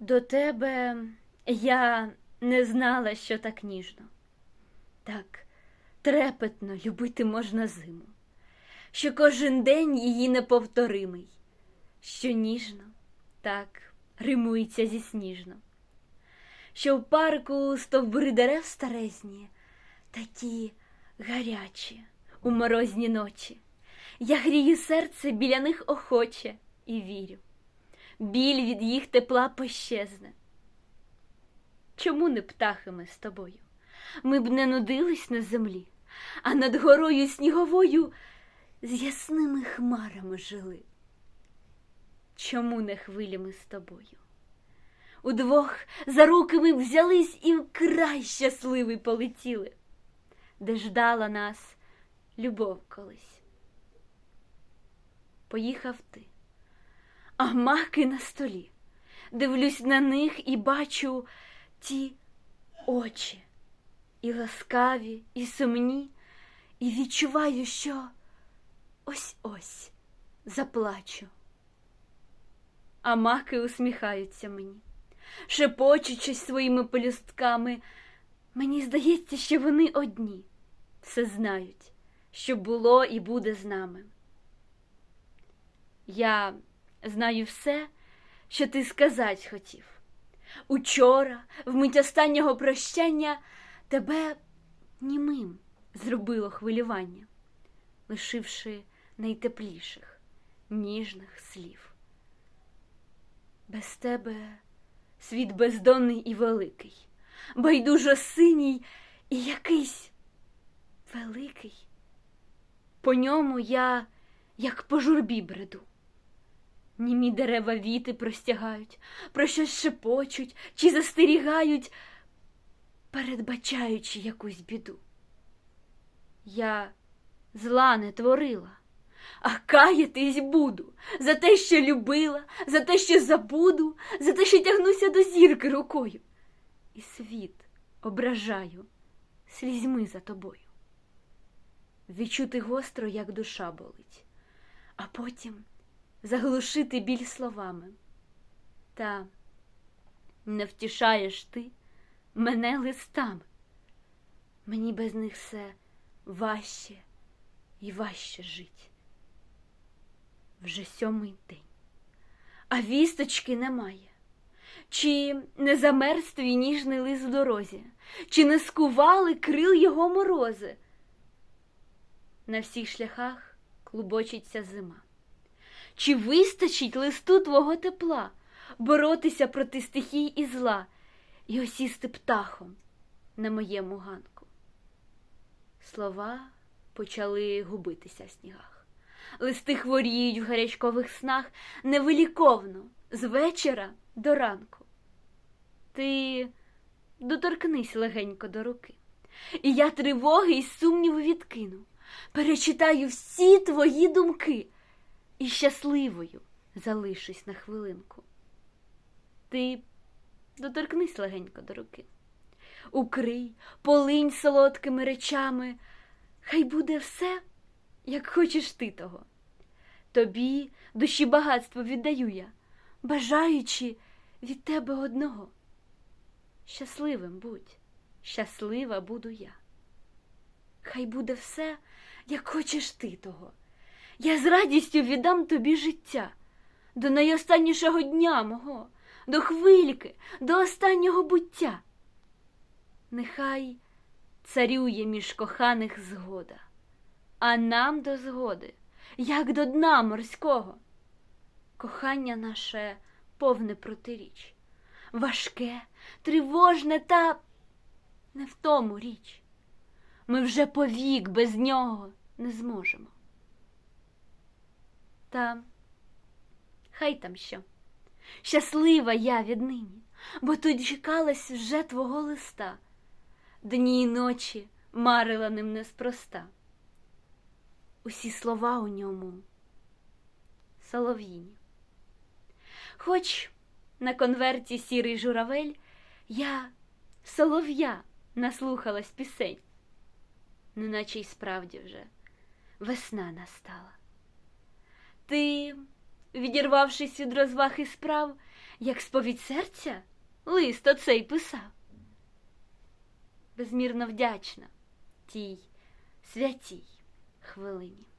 До тебе я не знала, що так ніжно. Так трепетно любити можна зиму, що кожен день її неповторимий, що ніжно так римується зі сніжно, що в парку стовбури дерев старезні, такі гарячі у морозні ночі. Я грію серце біля них охоче і вірю. Біль від їх тепла пощезне. Чому не птахи ми з тобою? Ми б не нудились на землі, а над горою сніговою з ясними хмарами жили. Чому не хвилі ми з тобою? Удвох за руки ми взялись і вкрай щасливий полетіли, де ждала нас любов колись. Поїхав ти, а маки на столі. Дивлюсь на них і бачу ті очі, і ласкаві, і сумні, і відчуваю, що ось ось заплачу. А маки усміхаються мені, шепочучись своїми пелюстками. Мені здається, що вони одні все знають, що було і буде з нами. Я знаю все, що ти сказать хотів. Учора, в мить останнього прощання, тебе німим зробило хвилювання, лишивши найтепліших, ніжних слів. Без тебе світ бездонний і великий, байдужо синій і якийсь великий. По ньому я, як по журбі бреду. Німі дерева віти простягають, про щось шепочуть чи застерігають, передбачаючи якусь біду. Я зла не творила, а каятись буду за те, що любила, за те, що забуду, за те, що тягнуся до зірки рукою, і світ ображаю слізьми за тобою. Відчути гостро, як душа болить, а потім заглушити біль словами. Та не втішаєш ти мене листами. Мені без них все важче і важче жить. Вже сьомий день, а вісточки немає. Чи не замерз твій ніжний лист в дорозі, чи не скували крил його морози? На всіх шляхах клубочиться зима. Чи вистачить листу твого тепла боротися проти стихій і зла і осісти птахом на моєму ганку? Слова почали губитися в снігах. Листи хворіють в гарячкових снах невиліковно з вечора до ранку. Ти доторкнись легенько до руки, і я тривоги і сумніву відкину, перечитаю всі твої думки і щасливою залишусь на хвилинку. Ти доторкнись легенько до руки, укрий, полинь солодкими речами, хай буде все, як хочеш ти того. Тобі душі багатство віддаю я, бажаючи від тебе одного. Щасливим будь, щаслива буду я. Хай буде все, як хочеш ти того. Я з радістю віддам тобі життя до найостаннішого дня мого, до хвильки, до останнього буття. Нехай царює між коханих згода, а нам до згоди, як до дна морського. Кохання наше повне протиріч, важке, тривожне та не в тому річ. Ми вже повік без нього не зможемо. Та хай там що. Щаслива я віднині, бо тут чекалась вже твого листа, дні й ночі марила ним неспроста. Усі слова у ньому солов'їні. Хоч на конверті сірий журавель я солов'я наслухалась пісень, неначе й справді вже весна настала. Ти, відірвавшись від розваг і справ, як сповідь серця лист оцей писав. Безмірно вдячна тій святій хвилині.